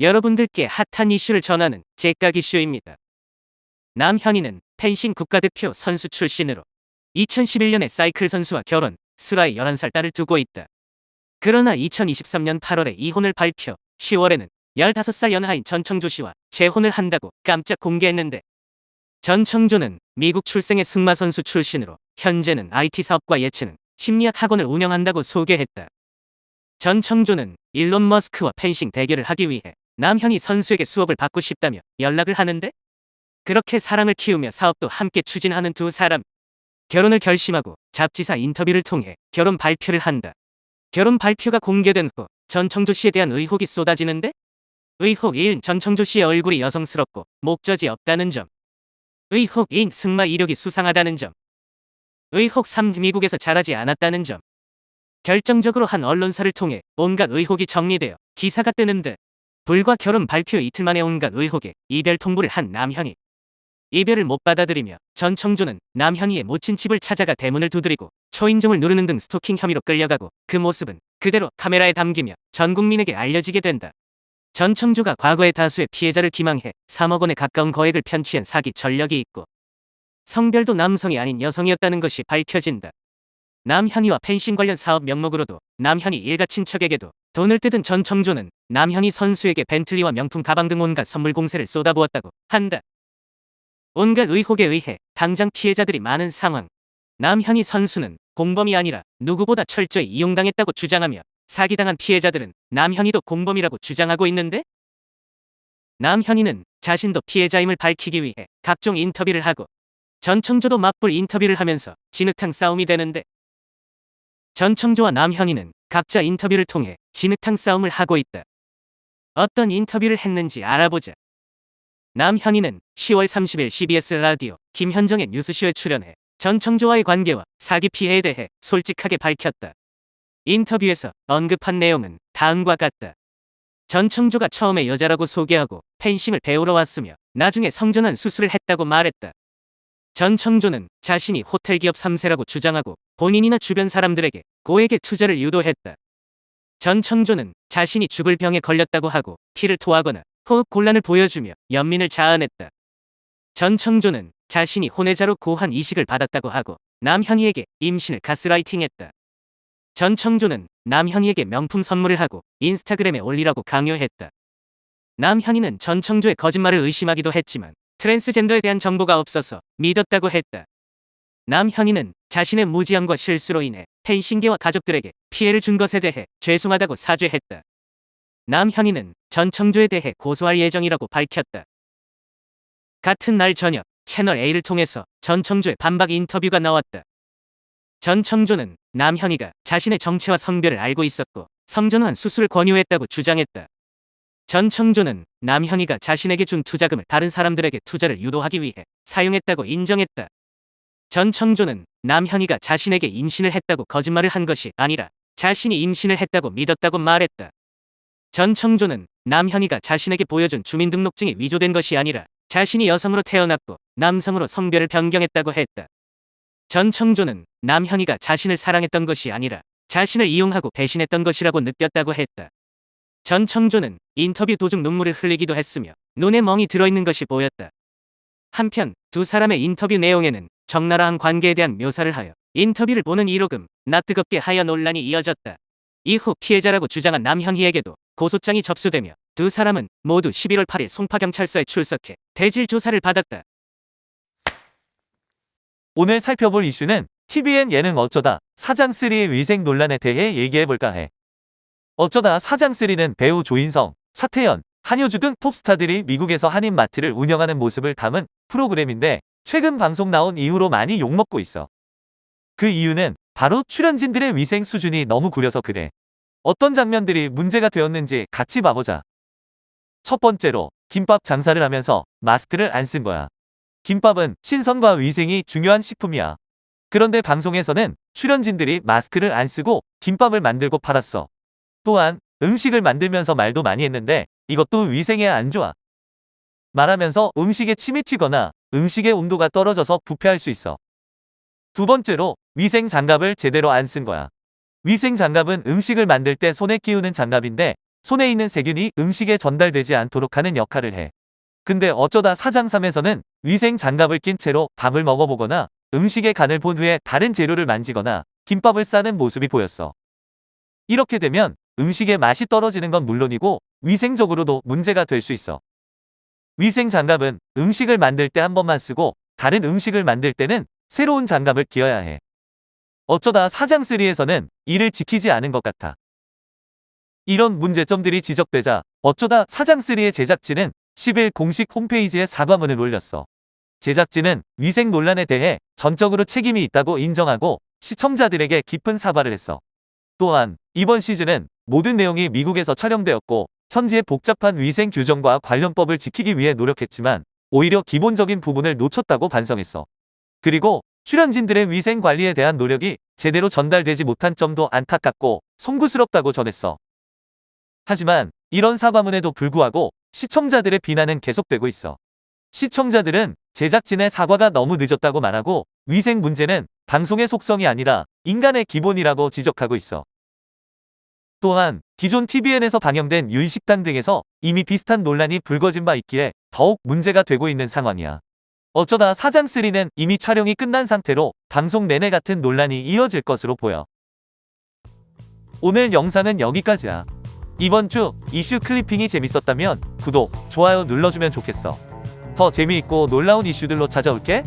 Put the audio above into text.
여러분들께 핫한 이슈를 전하는 제깍 이슈입니다. 남현희는 펜싱 국가대표 선수 출신으로 2011년에 사이클 선수와 결혼, 슬아의 11살 딸을 두고 있다. 그러나 2023년 8월에 이혼을 발표, 10월에는 15살 연하인 전청조 씨와 재혼을 한다고 깜짝 공개했는데 전청조는 미국 출생의 승마 선수 출신으로 현재는 IT 사업과 예체능, 심리학 학원을 운영한다고 소개했다. 전청조는 일론 머스크와 펜싱 대결을 하기 위해 남현희 선수에게 수업을 받고 싶다며 연락을 하는데 그렇게 사랑을 키우며 사업도 함께 추진하는 두 사람. 결혼을 결심하고 잡지사 인터뷰를 통해 결혼 발표를 한다. 결혼 발표가 공개된 후 전청조 씨에 대한 의혹이 쏟아지는데 의혹 1. 전청조 씨의 얼굴이 여성스럽고 목젖이 없다는 점. 의혹 2. 승마 이력이 수상하다는 점. 의혹 3. 미국에서 자라지 않았다는 점. 결정적으로 한 언론사를 통해 온갖 의혹이 정리되어 기사가 뜨는 듯 불과 결혼 발표 이틀 만에 온갖 의혹에 이별 통보를 한 남현희. 이별을 못 받아들이며 전 청조는 남현희의 모친 집을 찾아가 대문을 두드리고 초인종을 누르는 등 스토킹 혐의로 끌려가고 그 모습은 그대로 카메라에 담기며 전 국민에게 알려지게 된다. 전 청조가 과거의 다수의 피해자를 기망해 3억 원에 가까운 거액을 편취한 사기 전력이 있고 성별도 남성이 아닌 여성이었다는 것이 밝혀진다. 남현희와 펜싱 관련 사업 명목으로도 남현희 일가 친척에게도 돈을 뜯은 전 청조는 남현희 선수에게 벤틀리와 명품 가방 등 온갖 선물 공세를 쏟아부었다고 한다. 온갖 의혹에 의해 당장 피해자들이 많은 상황. 남현희 선수는 공범이 아니라 누구보다 철저히 이용당했다고 주장하며 사기당한 피해자들은 남현희도 공범이라고 주장하고 있는데 남현희는 자신도 피해자임을 밝히기 위해 각종 인터뷰를 하고 전청조도 맞불 인터뷰를 하면서 진흙탕 싸움이 되는데 전청조와 남현희는 각자 인터뷰를 통해 진흙탕 싸움을 하고 있다. 어떤 인터뷰를 했는지 알아보자. 남현희는 10월 30일 CBS 라디오 김현정의 뉴스쇼에 출연해 전 청조와의 관계와 사기 피해에 대해 솔직하게 밝혔다. 인터뷰에서 언급한 내용은 다음과 같다. 전 청조가 처음에 여자라고 소개하고 펜싱을 배우러 왔으며 나중에 성전환 수술을 했다고 말했다. 전 청조는 자신이 호텔 기업 3세라고 주장하고 본인이나 주변 사람들에게 고액의 투자를 유도했다. 전 청조는 자신이 죽을 병에 걸렸다고 하고 피를 토하거나 호흡 곤란을 보여주며 연민을 자아냈다. 전 청조는 자신이 혼외자로 고한 이식을 받았다고 하고 남현희에게 임신을 가스라이팅했다. 전 청조는 남현희에게 명품 선물을 하고 인스타그램에 올리라고 강요했다. 남현희는 전 청조의 거짓말을 의심하기도 했지만 트랜스젠더에 대한 정보가 없어서 믿었다고 했다. 남현희는 자신의 무지함과 실수로 인해 펜싱계와 가족들에게 피해를 준 것에 대해 죄송하다고 사죄했다. 남현희는 전청조에 대해 고소할 예정이라고 밝혔다. 같은 날 저녁 채널 A를 통해서 전청조의 반박 인터뷰가 나왔다. 전 청조는 남현희가 자신의 정체와 성별을 알고 있었고 성전환 수술을 권유했다고 주장했다. 전 청조는 남현희가 자신에게 준 투자금을 다른 사람들에게 투자를 유도하기 위해 사용했다고 인정했다. 전 청조는 남현희가 자신에게 임신을 했다고 거짓말을 한 것이 아니라 자신이 임신을 했다고 믿었다고 말했다. 전 청조는 남현희가 자신에게 보여준 주민등록증이 위조된 것이 아니라 자신이 여성으로 태어났고 남성으로 성별을 변경했다고 했다. 전 청조는 남현희가 자신을 사랑했던 것이 아니라 자신을 이용하고 배신했던 것이라고 느꼈다고 했다. 전 청조는 인터뷰 도중 눈물을 흘리기도 했으며 눈에 멍이 들어있는 것이 보였다. 한편 두 사람의 인터뷰 내용에는 적나라한 관계에 대한 묘사를 하여 인터뷰를 보는 이로금 나 뜨겁게 하여 논란이 이어졌다. 이후 피해자라고 주장한 남현희에게도 고소장이 접수되며 두 사람은 모두 11월 8일 송파경찰서에 출석해 대질 조사를 받았다. 오늘 살펴볼 이슈는 TVN 예능 어쩌다 사장3의 위생 논란에 대해 얘기해볼까 해. 어쩌다 사장3는 배우 조인성, 사태연, 한효주 등 톱스타들이 미국에서 한인마트를 운영하는 모습을 담은 프로그램인데 최근 방송 나온 이후로 많이 욕먹고 있어. 그 이유는 바로 출연진들의 위생 수준이 너무 구려서 그래. 어떤 장면들이 문제가 되었는지 같이 봐보자. 첫 번째로 김밥 장사를 하면서 마스크를 안 쓴 거야. 김밥은 신선과 위생이 중요한 식품이야. 그런데 방송에서는 출연진들이 마스크를 안 쓰고 김밥을 만들고 팔았어. 또한 음식을 만들면서 말도 많이 했는데 이것도 위생에 안 좋아. 말하면서 음식에 침이 튀거나 음식의 온도가 떨어져서 부패할 수 있어. 두 번째로 위생 장갑을 제대로 안 쓴 거야. 위생 장갑은 음식을 만들 때 손에 끼우는 장갑인데 손에 있는 세균이 음식에 전달되지 않도록 하는 역할을 해. 근데 어쩌다 사장삼에서는 위생 장갑을 낀 채로 밥을 먹어보거나 음식의 간을 본 후에 다른 재료를 만지거나 김밥을 싸는 모습이 보였어. 이렇게 되면 음식의 맛이 떨어지는 건 물론이고 위생적으로도 문제가 될 수 있어. 위생 장갑은 음식을 만들 때 한 번만 쓰고 다른 음식을 만들 때는 새로운 장갑을 끼워야 해. 어쩌다 사장 3에서는 이를 지키지 않은 것 같아. 이런 문제점들이 지적되자 어쩌다 사장 3의 제작진은 10일 공식 홈페이지에 사과문을 올렸어. 제작진은 위생 논란에 대해 전적으로 책임이 있다고 인정하고 시청자들에게 깊은 사과를 했어. 또한 이번 시즌은 모든 내용이 미국에서 촬영되었고 현지의 복잡한 위생 규정과 관련법을 지키기 위해 노력했지만 오히려 기본적인 부분을 놓쳤다고 반성했어. 그리고 출연진들의 위생 관리에 대한 노력이 제대로 전달되지 못한 점도 안타깝고 송구스럽다고 전했어. 하지만 이런 사과문에도 불구하고 시청자들의 비난은 계속되고 있어. 시청자들은 제작진의 사과가 너무 늦었다고 말하고 위생 문제는 방송의 속성이 아니라 인간의 기본이라고 지적하고 있어. 또한 기존 TVN에서 방영된 유의식당 등에서 이미 비슷한 논란이 불거진 바 있기에 더욱 문제가 되고 있는 상황이야. 어쩌다 사장3는 이미 촬영이 끝난 상태로 방송 내내 같은 논란이 이어질 것으로 보여. 오늘 영상은 여기까지야. 이번 주 이슈 클리핑이 재밌었다면 구독, 좋아요 눌러주면 좋겠어. 더 재미있고 놀라운 이슈들로 찾아올게.